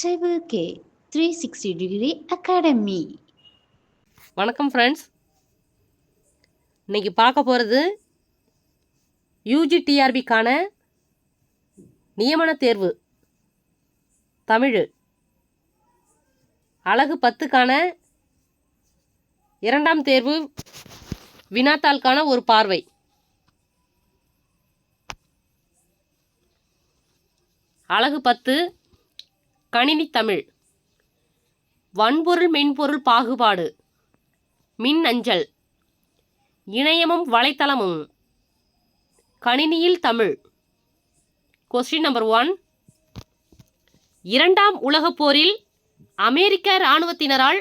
Table K 360 Degree Academy. வணக்கம் friends இன்னைக்கு பார்க்க போகிறது யூஜிடிஆர்பிக்கான நியமன தேர்வு. தமிழ். அழகு பத்துக்கான இரண்டாம் தேர்வு வினாத்தாளுக்கான ஒரு பார்வை. அழகு பத்து கணினி தமிழ் வன்பொருள் மென்பொருள் பாகுபாடு. மின் அஞ்சல் இணையமும் வலைத்தளமும். கணினியில் தமிழ். கொஸ்டின் நம்பர் ஒன் இரண்டாம் உலகப் போரில் அமெரிக்க இராணுவத்தினரால்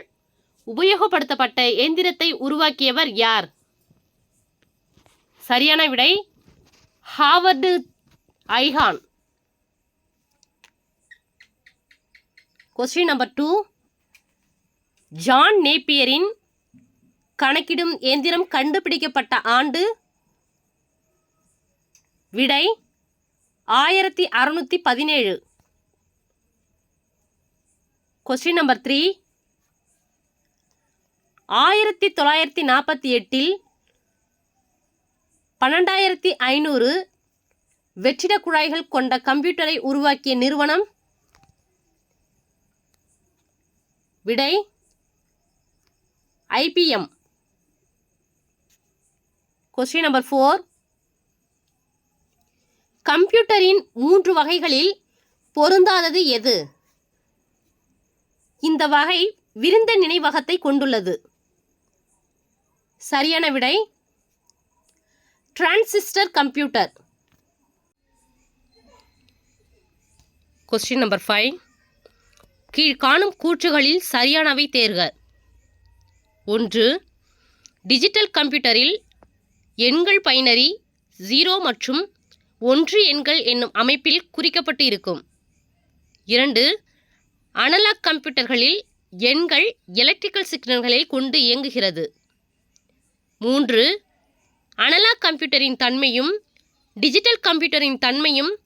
உபயோகப்படுத்தப்பட்ட எந்திரத்தை உருவாக்கியவர் யார்? சரியான விடை Howard Aiken. Question number two John நேப்பியரின் கணக்கிடும் எந்திரம் கண்டுபிடிக்கப்பட்ட ஆண்டு விடை ஆயிரத்தி அறுநூற்றி பதினேழு. கொஸ்டின் நம்பர் த்ரீ ஆயிரத்தி தொள்ளாயிரத்தி நாற்பத்தி எட்டில் பன்னெண்டாயிரத்தி ஐநூறு வெற்றிட குழாய்கள் கொண்ட கம்ப்யூட்டரை உருவாக்கிய நிறுவனம் விடை ஐபிஎம் கொஸ்டின் நம்பர் ஃபோர் கம்ப்யூட்டரின் மூன்று வகைகளில் பொருந்தாதது எது? இந்த வகை விருந்த நினைவகத்தை கொண்டுள்ளது. சரியான விடை transistor computer. Question number five கீழ்காணும் கூற்றுகளில் சரியானவை தேர்க. ஒன்று டிஜிட்டல் கம்ப்யூட்டரில் எண்கள் பைனரி ஜீரோ மற்றும் ஒன்று எண்கள் என்னும் அமைப்பில் குறிக்கப்பட்டு இருக்கும். இரண்டு அனலாக் கம்ப்யூட்டர்களில் எண்கள் எலக்ட்ரிக்கல் சிக்னல்களை கொண்டு இயங்குகிறது. மூன்று அனலாக் கம்ப்யூட்டரின் தன்மையும் டிஜிட்டல் கம்ப்யூட்டரின் தன்மையும்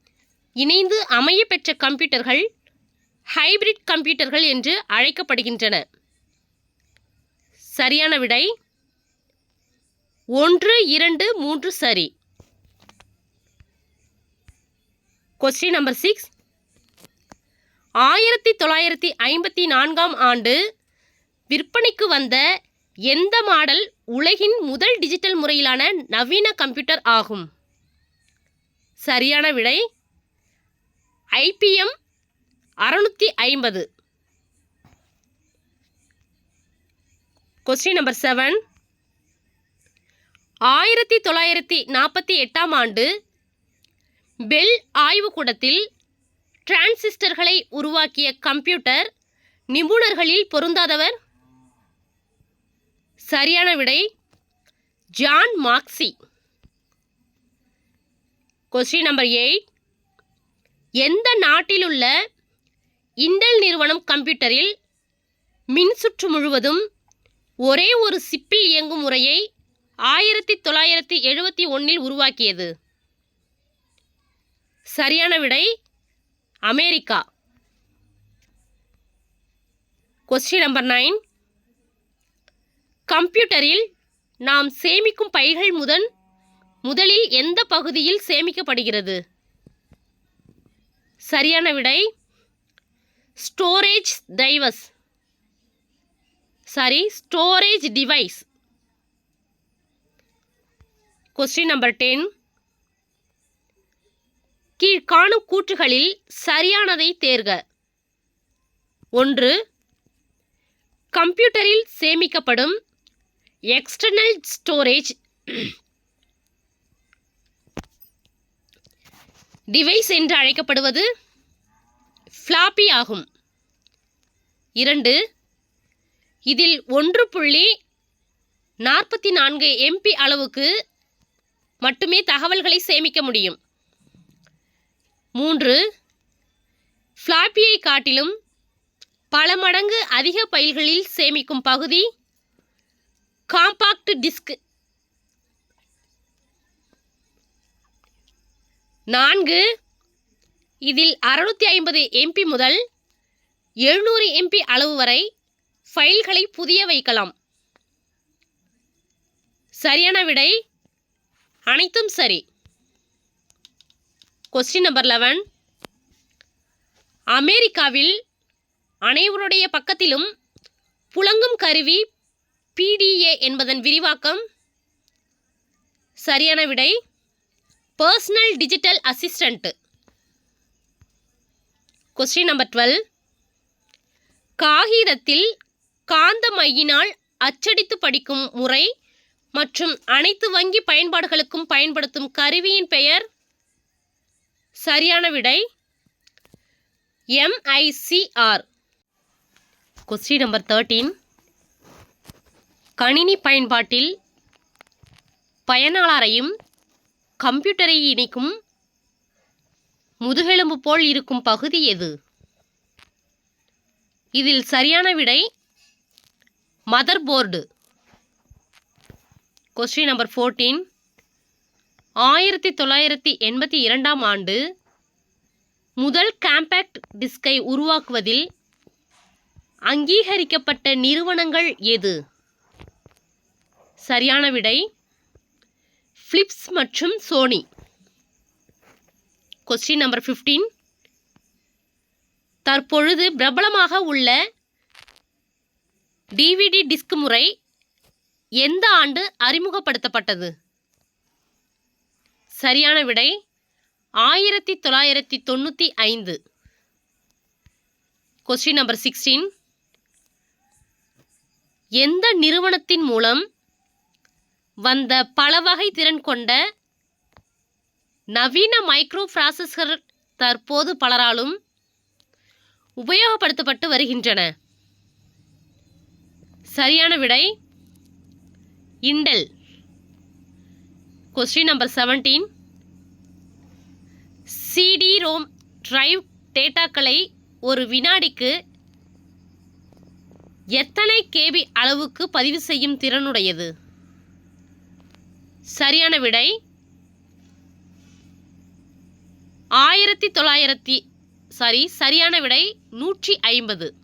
இணைந்து அமைய பெற்ற கம்ப்யூட்டர்கள் ஹைபிரிட் கம்ப்யூட்டர்கள் என்று அழைக்கப்படுகின்றன. சரியான விடை? ஒன்று இரண்டு மூன்று சரி. கொஸ்டின் நம்பர் சிக்ஸ் ஆயிரத்தி தொள்ளாயிரத்தி ஐம்பத்தி நான்காம் ஆண்டு விற்பனைக்கு வந்த எந்த மாடல் உலகின் முதல் டிஜிட்டல் முறையிலான நவீன கம்ப்யூட்டர் ஆகும்? சரியான விடை? ஐபிஎம் அறநூற்றி ஐம்பது. கொஸ்டின் நம்பர் செவன் ஆயிரத்தி தொள்ளாயிரத்தி நாற்பத்தி எட்டாம் ஆண்டு பெல் ஆய்வுக்கூடத்தில் டிரான்சிஸ்டர்களை உருவாக்கிய கம்ப்யூட்டர் நிபுணர்களில் பொருந்தாதவர்? சரியான விடை ஜான் மார்க்சி. கொஸ்டின் நம்பர் எயிட் எந்த நாட்டிலுள்ள இண்டல் நிறுவனம் கம்ப்யூட்டரில் மின்சுற்று முழுவதும் ஒரே ஒரு சிப்பில் இயங்கும் முறையை ஆயிரத்தி தொள்ளாயிரத்தி எழுபத்தி ஒன்றில் உருவாக்கியது. சரியான விடை அமெரிக்கா. கொஸ்டின் நம்பர் நைன் கம்ப்யூட்டரில் நாம் சேமிக்கும் பைகள் முதன் முதலில் எந்த பகுதியில் சேமிக்கப்படுகிறது? சரியான விடை storage device sorry storage device question number ten கீழ்காணும் கூற்றுகளில் சரியானதை தேர்க. ஒன்று கம்ப்யூட்டரில் சேமிக்கப்படும் எக்ஸ்டர்னல் ஸ்டோரேஜ் டிவைஸ் என்று அழைக்கப்படுவது ஃப்ளாப்பி ஆகும். இரண்டு இதில் ஒன்று புள்ளி நாற்பத்தி நான்கு எம்பி அளவுக்கு மட்டுமே தகவல்களை சேமிக்க முடியும். மூன்று ஃப்ளாப்பியை காட்டிலும் பல மடங்கு அதிக பைல்களில் சேமிக்கும் பகுதி காம்பாக்ட் டிஸ்க் நான்கு இதில் அறுநூத்தி ஐம்பது எம்பி முதல் எழுநூறு எம்பி அளவு வரை ஃபைல்களை புதிய வைக்கலாம். சரியான விடை அனைத்தும் சரி. கொஸ்டின் நம்பர் லெவன் அமெரிக்காவில் அனைவருடைய பக்கத்திலும் புழங்கும் கருவி பிடிஏ என்பதன் விரிவாக்கம் சரியான விடை. Personal digital assistant question number twelve காகிதத்தில் காந்த மையினால் அச்சடித்து படிக்கும் முறை மற்றும் அனைத்து வங்கி பயன்பாடுகளுக்கும் பயன்படுத்தும் கருவியின் பெயர் சரியான விடை எம்ஐசிஆர் கொஸ்டின் நம்பர் தேர்ட்டீன் கணினி பயன்பாட்டில் பயனாளரையும் கம்ப்யூட்டரை இணைக்கும் முதுகெலும்பு போல் இருக்கும் பகுதி எது? இதில் சரியான விடை motherboard question number fourteen ஆயிரத்தி தொள்ளாயிரத்தி எண்பத்தி இரண்டாம் ஆண்டு முதல் காம்பேக்ட் டிஸ்கை உருவாக்குவதில் அங்கீகரிக்கப்பட்ட நிறுவனங்கள் எது? சரியான விடை ஃப்ளிப்ஸ் மற்றும் சோனி கொஸ்டின் நம்பர் ஃபிஃப்டீன் தற்பொழுது பிரபலமாக உள்ள டிவிடி டிஸ்க் முறை எந்த ஆண்டு அறிமுகப்படுத்தப்பட்டது? சரியான விடை ஆயிரத்தி தொள்ளாயிரத்தி தொண்ணூற்றி ஐந்து. கொஸ்டின் நம்பர் சிக்ஸ்டீன் எந்த நிறுவனத்தின் மூலம் வந்த பல வகை திறன் கொண்ட நவீன மைக்ரோ ப்ராசஸர் தற்போது பலராலும் உபயோகப்படுத்தப்பட்டு வருகின்றன. சரியான விடை Intel question number seventeen CD ROM drive டேட்டாக்களை ஒரு வினாடிக்கு எத்தனை கேபி அளவுக்கு பதிவு செய்யும் திறனுடையது? சரியான விடை ஆயிரத்தி தொள்ளாயிரத்தி சாரி சரியான விடை நூற்றி ஐம்பது.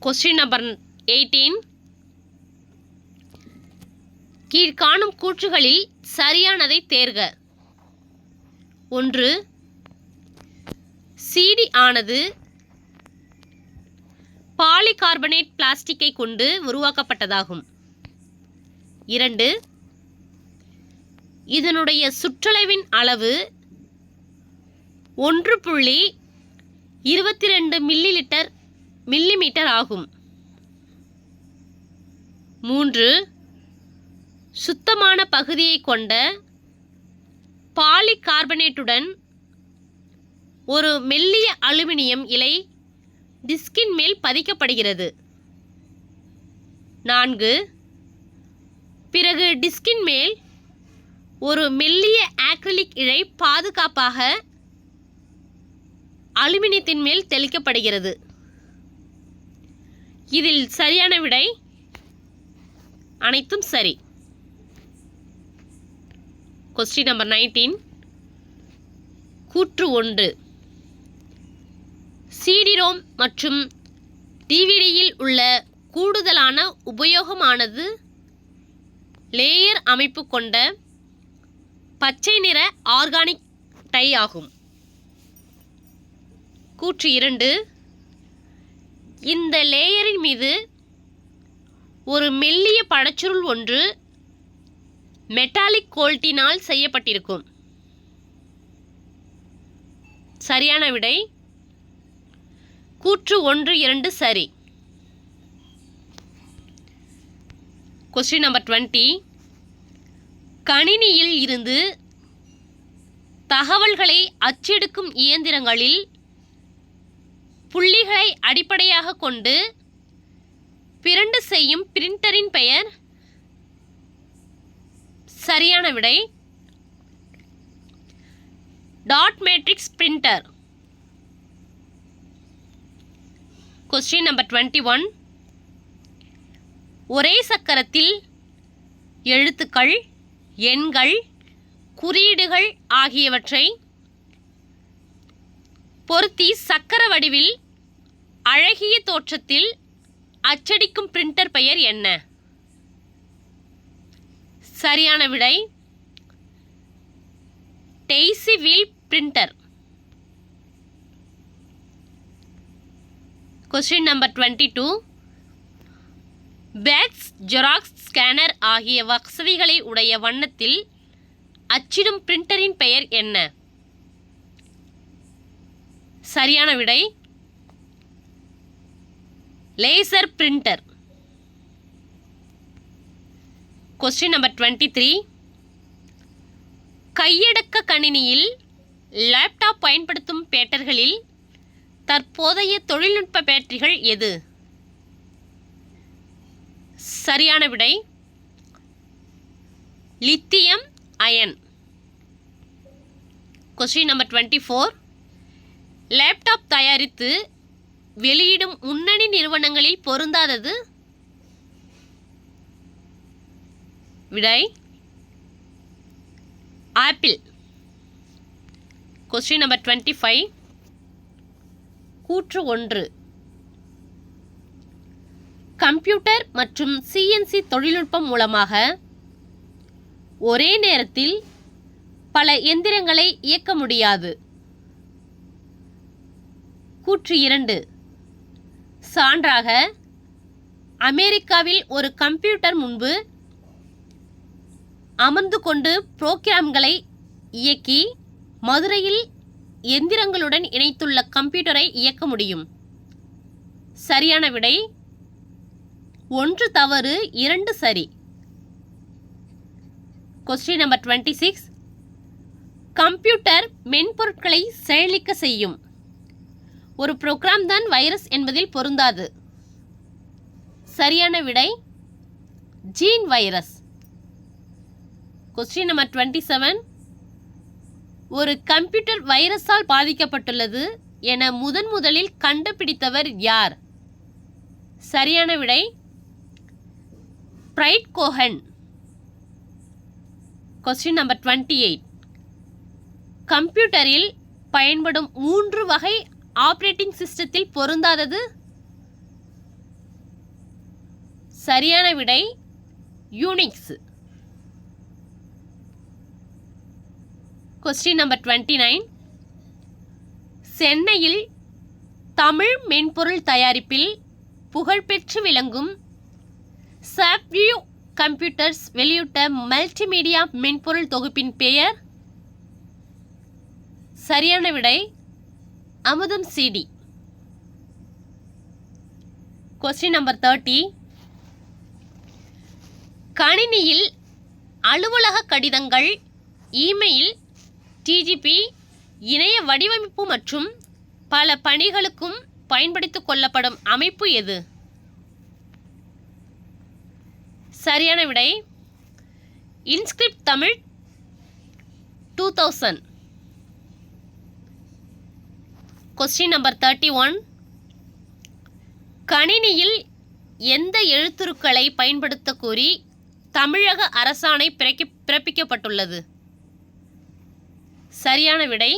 கொஸ்டின் நம்பர் எயிட்டீன் கீழ்காணும் கூற்றுகளில் சரியானதை தேர்க. ஒன்று சீடி ஆனது பாலிகார்பனேட் பிளாஸ்டிக்கை கொண்டு உருவாக்கப்பட்டதாகும். இரண்டு இதனுடைய சுற்றளவின் அளவு ஒன்று புள்ளி இருபத்தி ரெண்டு மில்லி லிட்டர் மில்லிமீட்டர் ஆகும். மூன்று சுத்தமான பகுதியை கொண்ட பாலிகார்பனேட்டுடன் ஒரு மெல்லிய அலுமினியம் இலை டிஸ்கின் மேல் பதிக்கப்படுகிறது. நான்கு பிறகு டிஸ்கின் மேல் ஒரு மெல்லிய ஆக்ரிலிக் இழை பாதுகாப்பாக அலுமினியத்தின் மேல் தெளிக்கப்படுகிறது. இதில் சரியான விடை அனைத்தும் சரி. கொஸ்டின் நம்பர் நைன்டீன் கூற்று ஒன்று. சிடிரோம் மற்றும் டிவிடியில் உள்ள கூடுதலான உபயோகமானது லேயர் அமைப்பு கொண்ட பச்சை நிற ஆர்கானிக் டை ஆகும். கூற்று இரண்டு. இந்த லேயரின் மீது ஒரு மெல்லிய படச்சுருள் ஒன்று மெட்டாலிக் கோல்ட்டினால் செய்யப்பட்டிருக்கும். சரியான விடை. கூற்று ஒன்று இரண்டு சரி. கொஸ்டின் நம்பர் டுவெண்ட்டி கணினியில் இருந்து தகவல்களை அச்செடுக்கும் இயந்திரங்களில் புள்ளிகளை அடிப்படையாக கொண்டு பிரண்டு செய்யும் பிரிண்டரின் பெயர் சரியான விடை dot matrix printer. Question number twenty one ஒரே சக்கரத்தில் எழுத்துக்கள் எண்கள் குறியீடுகள் ஆகியவற்றை பொருத்தி சக்கர வடிவில் அழகிய தோற்றத்தில் அச்சடிக்கும் பிரிண்டர் பெயர் என்ன? சரியான விடை daisy wheel printer question number twenty two fax Xerox scanner ஆகிய வசதிகளை உடைய வண்ணத்தில் அச்சிடும் பிரிண்டரின் பெயர் என்ன? சரியான விடை laser printer. Question number twenty three கையடக்க கணினியில் லேப்டாப் பயன்படுத்தும் பேட்டர்களில் தற்போதைய தொழில்நுட்ப பேட்டரிகள் எது? சரியான விடை. Lithium ion. Question number twenty four laptop தயாரித்து வெளியிடும் முன்னணி நிறுவனங்களில் பொருந்தாதது? விடை. Apple question number twenty five கூற்று ஒன்று. கம்ப்யூட்டர் மற்றும் சிஎன்சி தொழில்நுட்பம் மூலமாக ஒரே நேரத்தில் பல எந்திரங்களை இயக்க முடியாது. கூற்று இரண்டு. சான்றாக அமெரிக்காவில் ஒரு கம்ப்யூட்டர் முன்பு அமர்ந்து கொண்டு புரோகிராம்களை இயக்கி மதுரையில் எந்திரங்களுடன் இணைத்துள்ள கம்ப்யூட்டரை இயக்க முடியும். சரியான விடை ஒன்று தவறு இரண்டு சரி. Question number twenty six computer மென்பொருட்களை செயலிக்க செய்யும். ஒரு ப்ரோக்ராம் தான் வைரஸ் என்பதில் பொருந்தாது. சரியான விடை gene virus question number twenty seven ஒரு கம்ப்யூட்டர் வைரஸால் பாதிக்கப்பட்டுள்ளது என முதன் முதலில் கண்டுபிடித்தவர் யார்? சரியான விடை Fred Cohen. Question number twenty eight கம்ப்யூட்டரில் பயன்படும் மூன்று வகை ஆப்ரேட்டிங் சிஸ்டத்தில் பொருந்தாதது? சரியான விடை Unix question number twenty nine சென்னையில் தமிழ் மென்பொருள் தயாரிப்பில் புகழ்பெற்று விளங்கும் சாப்வியூ கம்ப்யூட்டர்ஸ் வெளியிட்ட மல்டிமீடியா மென்பொருள் தொகுப்பின் பெயர் சரியான விடை அமுதம் சிடி கொஸ்டின் நம்பர் தேர்ட்டி கணினியில் அலுவலக கடிதங்கள் இமெயில் டிஜிபி இணைய வடிவமைப்பு மற்றும் பல பணிகளுக்கும் பயன்படுத்திக் கொள்ளப்படும் அமைப்பு எது? சரியான விடை. Inscript Tamil two thousand question number thirty one கணினியில் எந்த எழுத்துருக்களை பயன்படுத்த கூறி தமிழக அரசாணை பிறக்கி பிறப்பிக்கப்பட்டுள்ளது? சரியான விடை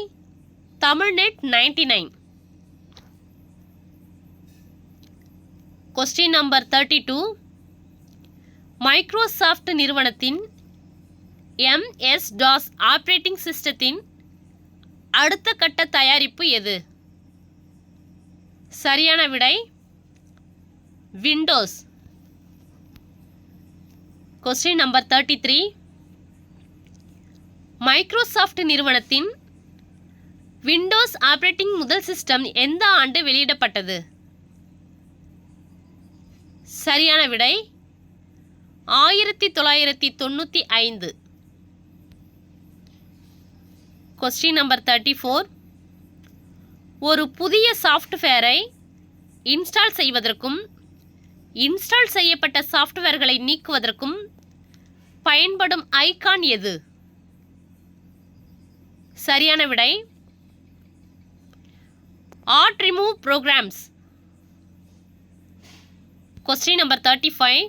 Tamilnet ninety nine question number thirty two Microsoft நிறுவனத்தின் எம்எஸ் டாஸ் ஆப்ரேட்டிங் சிஸ்டத்தின் அடுத்த கட்ட தயாரிப்பு எது? சரியான விடை Windows. Question number thirty three Microsoft நிறுவனத்தின் விண்டோஸ் ஆப்ரேட்டிங் முதல் சிஸ்டம் எந்த ஆண்டு வெளியிடப்பட்டது? சரியான விடை ஆயிரத்தி தொள்ளாயிரத்தி தொண்ணூற்றி ஐந்து. கொஸ்டின் நம்பர் தேர்ட்டி ஃபோர் ஒரு புதிய சாஃப்ட்வேரை இன்ஸ்டால் செய்வதற்கும் இன்ஸ்டால் செய்யப்பட்ட சாஃப்ட்வேர்களை நீக்குவதற்கும் பயன்படும் ஐகான் எது? சரியான விடை. Add remove programs question number thirty five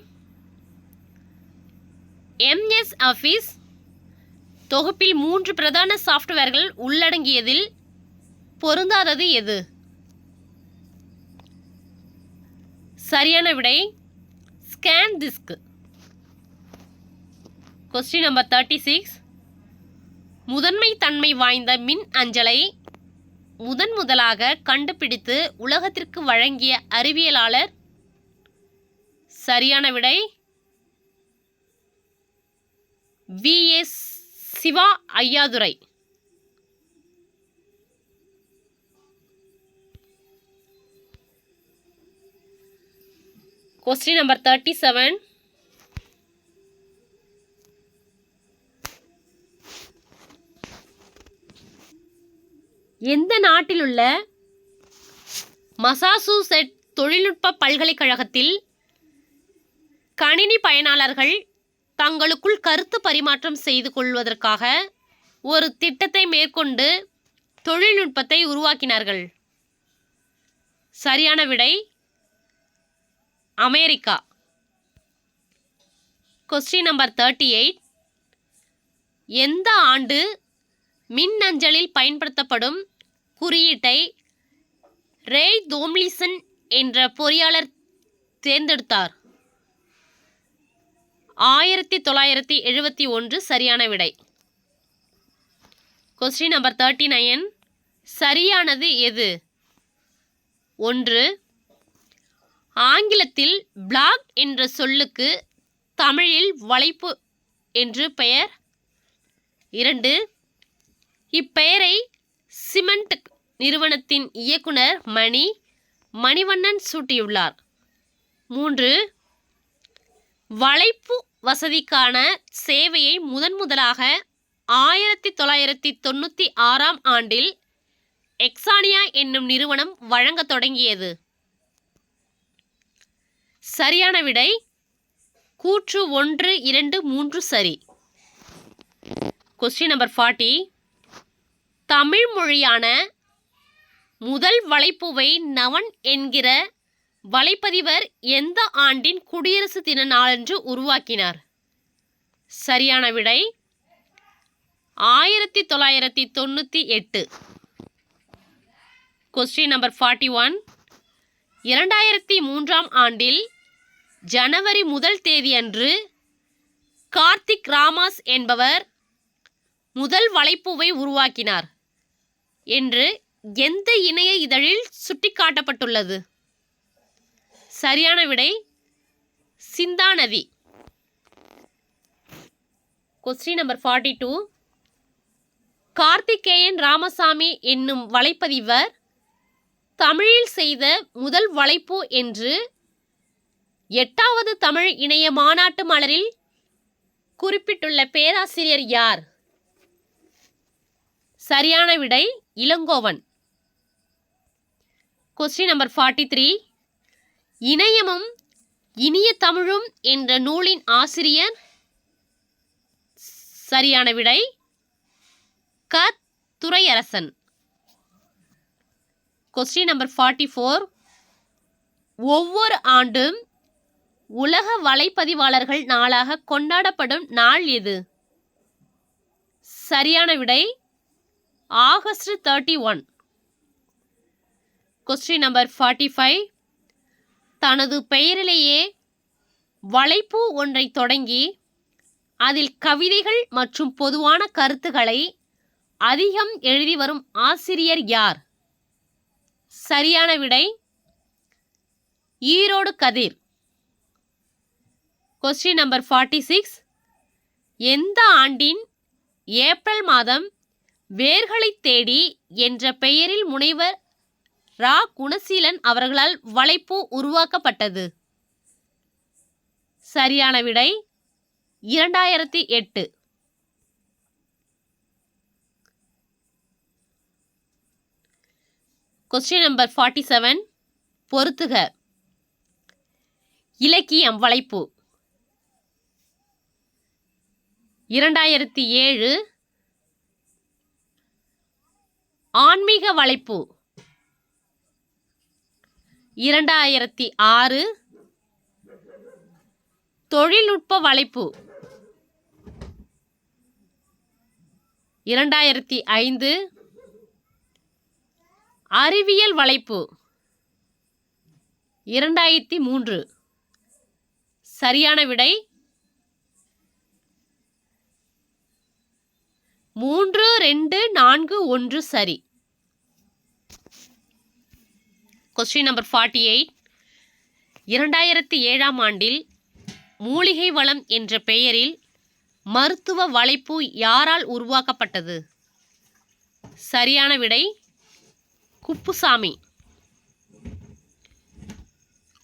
MS office தொகுப்பில் மூன்று பிரதான சாஃப்ட்வேர்கள் உள்ளடங்கியதில் பொருந்தாதது எது? சரியான விடை scan disk question number thirty six முதன்மை தன்மை வாய்ந்த மின் அஞ்சலை முதன் முதலாக கண்டுபிடித்து உலகத்திற்கு வழங்கிய அறிவியலாளர். சரியான விடை V. S Shiva Ayyadurai. Question number thirty seven எந்த நாட்டிலுள்ள மசாசூசெட் தொழில்நுட்ப பல்கலைக்கழகத்தில் கணினி பயனாளர்கள் தங்களுக்குள் கருத்து பரிமாற்றம் செய்து கொள்வதற்காக ஒரு திட்டத்தை மேற்கொண்டு தொழில்நுட்பத்தை உருவாக்கினார்கள். சரியான விடை America. Question number thirty eight எந்த ஆண்டு மின்னஞ்சலில் பயன்படுத்தப்படும் குறியீட்டை ரேய் தோம்லிசன் என்ற பொறியாளர் தேர்ந்தெடுத்தார்? ஆயிரத்தி தொள்ளாயிரத்தி எழுபத்தி ஒன்று சரியான விடை. கொஸ்டின் நம்பர் தேர்ட்டி நைன் சரியானது எது? ஒன்று ஆங்கிலத்தில் பிளாக் என்ற சொல்லுக்கு தமிழில் வளைப்பு என்று பெயர். இரண்டு இப்பெயரை சிமெண்ட் நிறுவனத்தின் இயக்குனர் மணி மணிவண்ணன் சூட்டியுள்ளார். மூன்று வளைப்பு வசதிக்கான சேவையை முதன் முதலாக ஆயிரத்தி தொள்ளாயிரத்தி தொண்ணூற்றி ஆறாம் ஆண்டில் எக்ஸானியா என்னும் நிறுவனம் வழங்கத் தொடங்கியது. சரியான விடை கூற்று ஒன்று இரண்டு மூன்று சரி. கொஸ்டின் நம்பர் ஃபார்ட்டி தமிழ் மொழியான முதல் வலைப்புவை நவன் என்கிற வலைப்பதிவர் எந்த ஆண்டின் குடியரசு தின நாளன்று உருவாக்கினார்? சரியான விடை ஆயிரத்தி தொள்ளாயிரத்தி தொண்ணூற்றி எட்டு. கொஸ்டின் நம்பர் ஃபார்ட்டி ஒன் இரண்டாயிரத்தி மூன்றாம் ஆண்டில் ஜனவரி முதல் தேதியன்று கார்த்திக் ராமாஸ் என்பவர் முதல் வலைப்பூவை உருவாக்கினார் என்று எந்த இணைய இதழில் சுட்டிக்காட்டப்பட்டுள்ளது? சரியான விடை Sinthanathi question number forty two Karthikeyan Ramasamy என்னும் வலைப்பதிவர் தமிழில் செய்த முதல் வலைப்பு என்று எட்டாவது தமிழ் இணைய மாநாட்டு மலரில் குறிப்பிட்டுள்ள பேராசிரியர் யார்? சரியான விடை Ilangovan. Question number forty three இணையமும் இனிய தமிழும் என்ற நூலின் ஆசிரியர் சரியான விடை க. Duraiyarasan. Question number forty four ஒவ்வொரு ஆண்டும் உலக வலைப்பதிவாளர்கள் நாளாக கொண்டாடப்படும் நாள் எது? சரியான விடை August thirty one question number forty five தனது பெயரிலேயே வலைப்பூ ஒன்றை தொடங்கி அதில் கவிதைகள் மற்றும் பொதுவான கருத்துக்களை அதிகம் எழுதி வரும் ஆசிரியர் யார்? சரியான விடை Erode Kathir. Question number forty six எந்த ஆண்டின் ஏப்ரல் மாதம் வேர்களை தேடி என்ற பெயரில் முனைவர் ரா குணசீலன் அவர்களால் வலைப்பூ உருவாக்கப்பட்டது. சரியான விடை இரண்டாயிரத்தி எட்டு. கொஸ்டின் நம்பர் ஃபார்ட்டி செவன் பொருத்துக இலக்கியம் வளைப்பு. இரண்டாயிரத்தி ஏழு. ஆன்மீக வளைப்பு. இரண்டாயிரத்தி ஆறு தொழில்நுட்ப வலைப்பு. இரண்டாயிரத்தி ஐந்து அறிவியல் வளைப்பு இரண்டாயிரத்தி மூன்று சரியான விடை மூன்று ரெண்டு நான்கு ஒன்று சரி. கொஸ்டின் நம்பர் ஃபார்ட்டி எயிட் இரண்டாயிரத்தி ஏழாம் ஆண்டில் மூலிகை வளம் என்ற பெயரில் மருத்துவ வளைப்பு யாரால் உருவாக்கப்பட்டது? சரியான விடை Kuppusamy.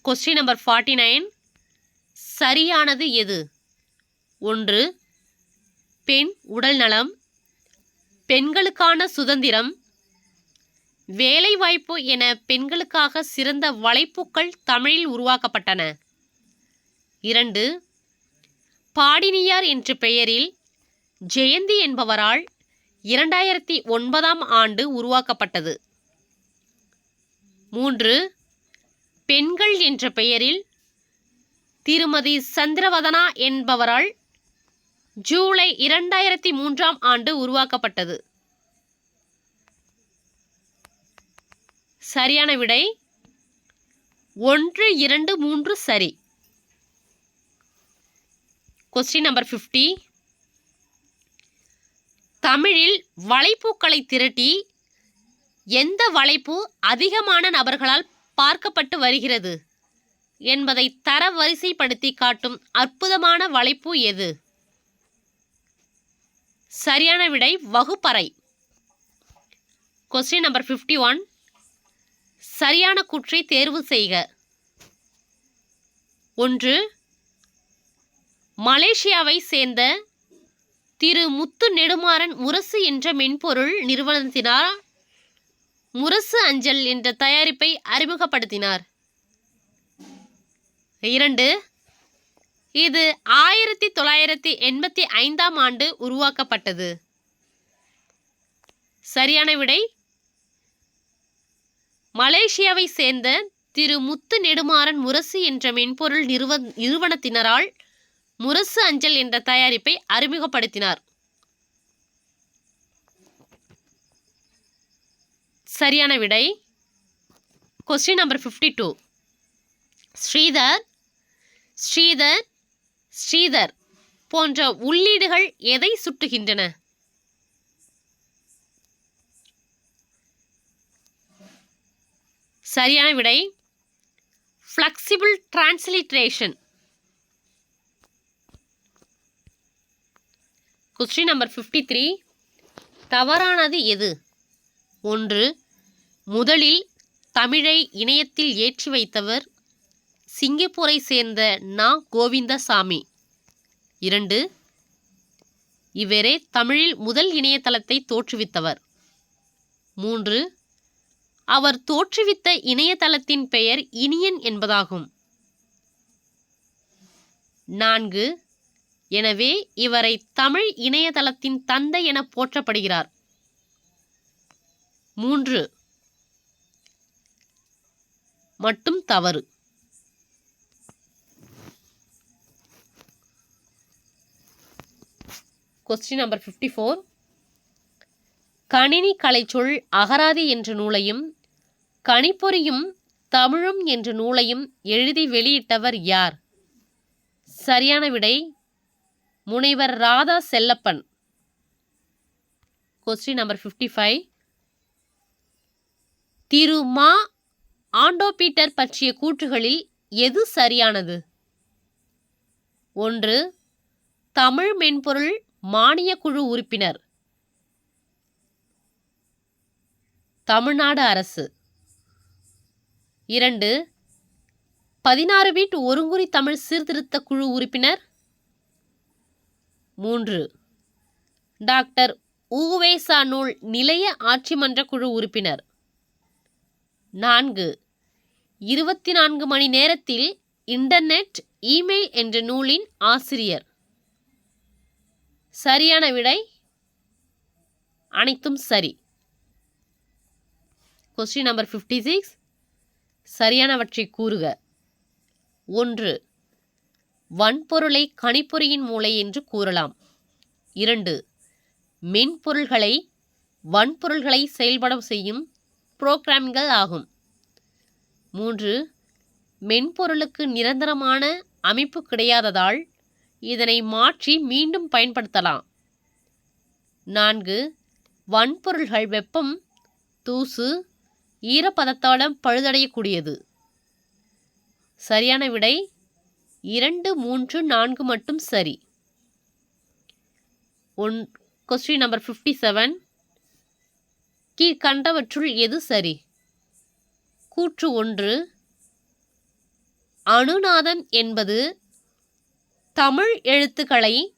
Question number forty nine சரியானது எது? ஒன்று பெண் உடல்நலம். பெண்களுக்கான சுதந்திரம். வேலைவாய்ப்பு என பெண்களுக்காக சிறந்த வலைப்புக்கள் தமிழில் உருவாக்கப்பட்டன. இரண்டு பாடினியார் என்ற பெயரில் ஜெயந்தி என்பவரால் இரண்டாயிரத்தி ஒன்பதாம் ஆண்டு உருவாக்கப்பட்டது. மூன்று பெண்கள் என்ற பெயரில் திருமதி சந்திரவதனா என்பவரால் ஜூலை இரண்டாயிரத்தி மூன்றாம் ஆண்டு உருவாக்கப்பட்டது. சரியான விடை ஒன்று இரண்டு மூன்று சரி. கொஸ்டின் நம்பர் ஃபிஃப்டி தமிழில் வலைப்பூக்களை திரட்டி எந்த வலைப்பு அதிகமான நபர்களால் பார்க்கப்பட்டு வருகிறது? என்பதை தரவரிசைப்படுத்தி காட்டும் அற்புதமான வலைப்பு எது? சரியான விடை வகுப்பறை. கொஸ்டின் நம்பர் ஃபிஃப்டி ஒன் சரியான குற்றை தேர்வு செய்க. ஒன்று மலேசியாவை சேர்ந்த திரு முத்து நெடுமாறன் முரசு என்ற மென்பொருள் நிறுவனத்தினால் முரசு அஞ்சல் என்ற தயாரிப்பை அறிமுகப்படுத்தினார். இரண்டு இது ஆயிரத்தி தொள்ளாயிரத்தி எண்பத்தி ஐந்தாம் ஆண்டு உருவாக்கப்பட்டது. சரியான விடை மலேசியாவை சேர்ந்த திரு முத்து நெடுமாறன் முரசு என்ற மென்பொருள் நிறுவ நிறுவனத்தினரால் முரசு அஞ்சல் என்ற தயாரிப்பை அறிமுகப்படுத்தினார். சரியான விடை question number fifty two Sridhar Sridhar Sridhar போன்ற உள்ளீடுகள் எதை சுட்டுகின்றன? சரியான விடை. Flexible transliteration question number fifty three தவறானது எது? ஒன்று முதலில் தமிழை இணையத்தில் ஏற்றி வைத்தவர் சிங்கப்பூரை சேர்ந்த நா. கோவிந்தசாமி. இரண்டு இவரே தமிழில் முதல் இணையதளத்தை தோற்றுவித்தவர். மூன்று அவர் தோற்றுவித்த இணையதளத்தின் பெயர் இனியன் என்பதாகும். நான்கு. எனவே இவரை தமிழ் இணையதளத்தின் தந்தை என போற்றப்படுகிறார். மூன்று. மட்டும் தவறு. கொஸ்டின் நம்பர் ஃபிஃப்டி ஃபோர் கணினி கலைச்சொல் அகராதி என்ற நூலையும் கணிப்பொறியும் தமிழும் என்ற நூலையும் எழுதி வெளியிட்டவர் யார்? சரியான விடை முனைவர் Radha Chellappan. Question number fifty five திரு மா ஆண்டோபீட்டர் பற்றிய கூற்றுகளில் எது சரியானது? ஒன்று தமிழ் மென்பொருள் மானியக் குழு உறுப்பினர். தமிழ்நாடு அரசு. இரண்டு பதினாறு வீட்டு ஒருங்குறி தமிழ் சீர்திருத்த குழு உறுப்பினர். மூன்று டாக்டர் ஊவேசா நூல் நிலைய ஆட்சி மன்ற குழு உறுப்பினர். நான்கு இருபத்தி நான்கு மணி நேரத்தில் இன்டர்நெட் இமெயில் என்ற நூலின் ஆசிரியர். சரியான விடை? அனைத்தும் சரி. கொஸ்டின் நம்பர் ஃபிஃப்டி சிக்ஸ் சரியானவற்றை கூறுக. ஒன்று வன்பொருளை கணிப்பொறியின் மூளை என்று கூறலாம். இரண்டு மென்பொருள்களை வன்பொருள்களை செயல்பட செய்யும் புரோகிராம்கள் ஆகும். மூன்று மென்பொருளுக்கு நிரந்தரமான அமைப்பு கிடையாததால் இதனை மாற்றி மீண்டும் பயன்படுத்தலாம். நான்கு வன்பொருள்கள் வெப்பம் தூசு ஈரப்பதத்தால் பழுதடையக்கூடியது. சரியான விடை இரண்டு மூன்று நான்கு மட்டும் சரி. One question number fifty seven கீழ்கண்டவற்றுள் எது சரி? கூற்று ஒன்று. அனுநாதம் என்பது தமிழ் எழுத்துக்களை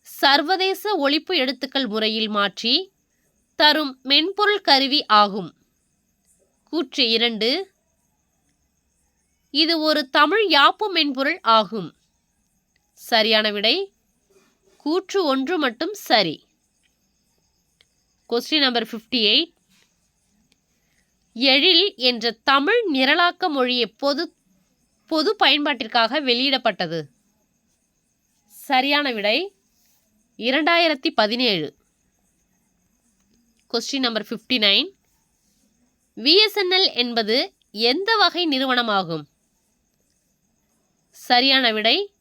சர்வதேச ஒழிப்பு எழுத்துக்கள் முறையில் மாற்றி தரும் மென்பொருள் கருவி ஆகும். கூற்று இரண்டு. இது ஒரு தமிழ் யாப்பு மென்பொருள் ஆகும். சரியான விடை? கூற்று ஒன்று மட்டும் சரி. Question number fifty eight Ezhil என்ற தமிழ் நிரலாக்க மொழி எப்போது பொது பயன்பாட்டிற்காக வெளியிடப்பட்டது. சரியான விடை? இரண்டாயிரத்தி பதினேழு. Question number fifty nine VSNL என்பது எந்த வகை நிறுவனமாகும்? சரியான விடை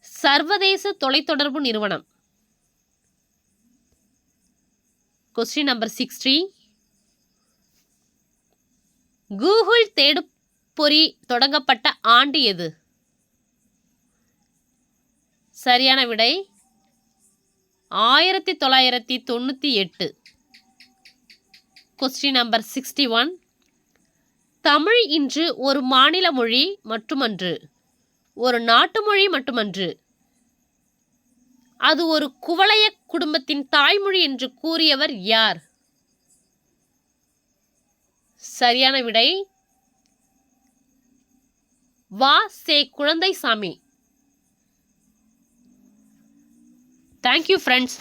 சர்வதேச தொலைத்தொடர்பு நிறுவனம். கொஸ்டின் நம்பர் சிக்ஸ்டி கூகுள் தேடுபொறி தொடங்கப்பட்ட ஆண்டு எது? சரியான விடை ஆயிரத்தி தொள்ளாயிரத்தி தொண்ணூற்றி எட்டு. Question number sixty one Tamil இன்று ஒரு மாநில மொழி மட்டுமன்று. ஒரு நாட்டு மொழி மட்டுமன்று. அது ஒரு குவளைய குடும்பத்தின் தாய்மொழி என்று கூறியவர் யார்? சரியான விடை. வா. சே. குழந்தைசாமி. Thank you friends